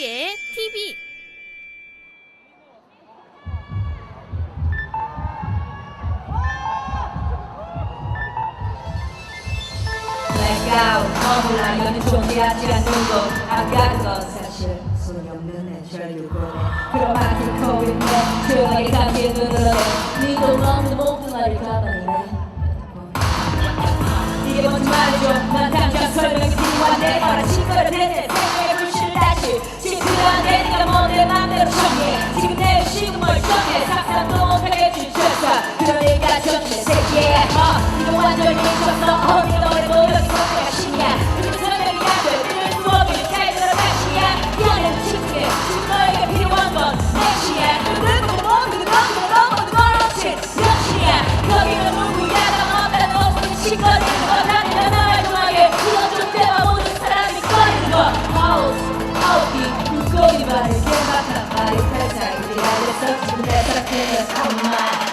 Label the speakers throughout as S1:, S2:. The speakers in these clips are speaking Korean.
S1: 박주리의 TV 이게 뭔지 말해줘 난 당장 설명이 필요한데 말하지 내가 뭔데 맘대로 정해 지금 내 의식은 멀쩡해 상상도 못하게 준 철사 그런 내가 정해 세계에 허 이거 완전히 잊었어. 허리 stuff to bed, but I feel it's my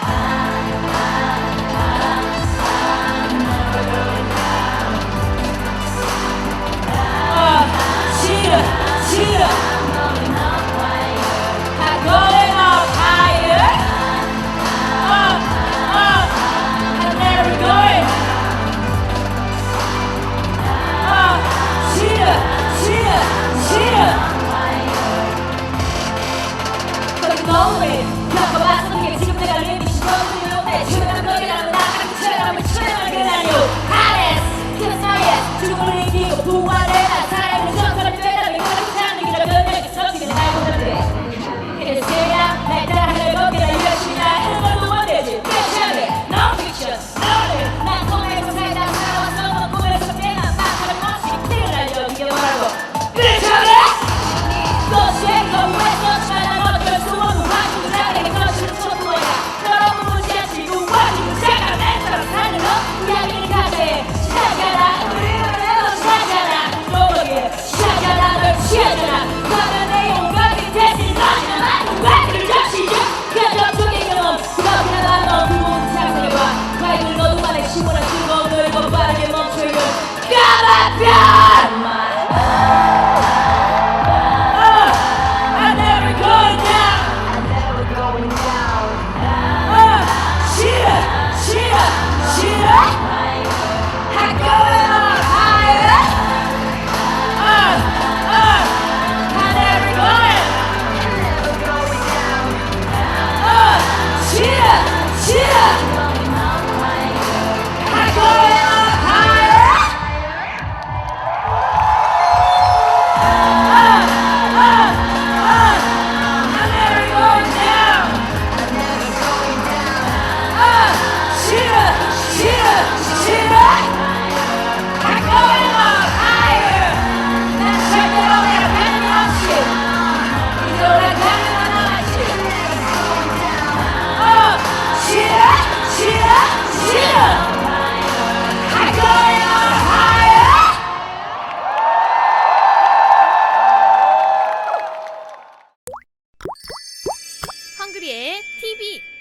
S1: Come at you! 싱글이의 TV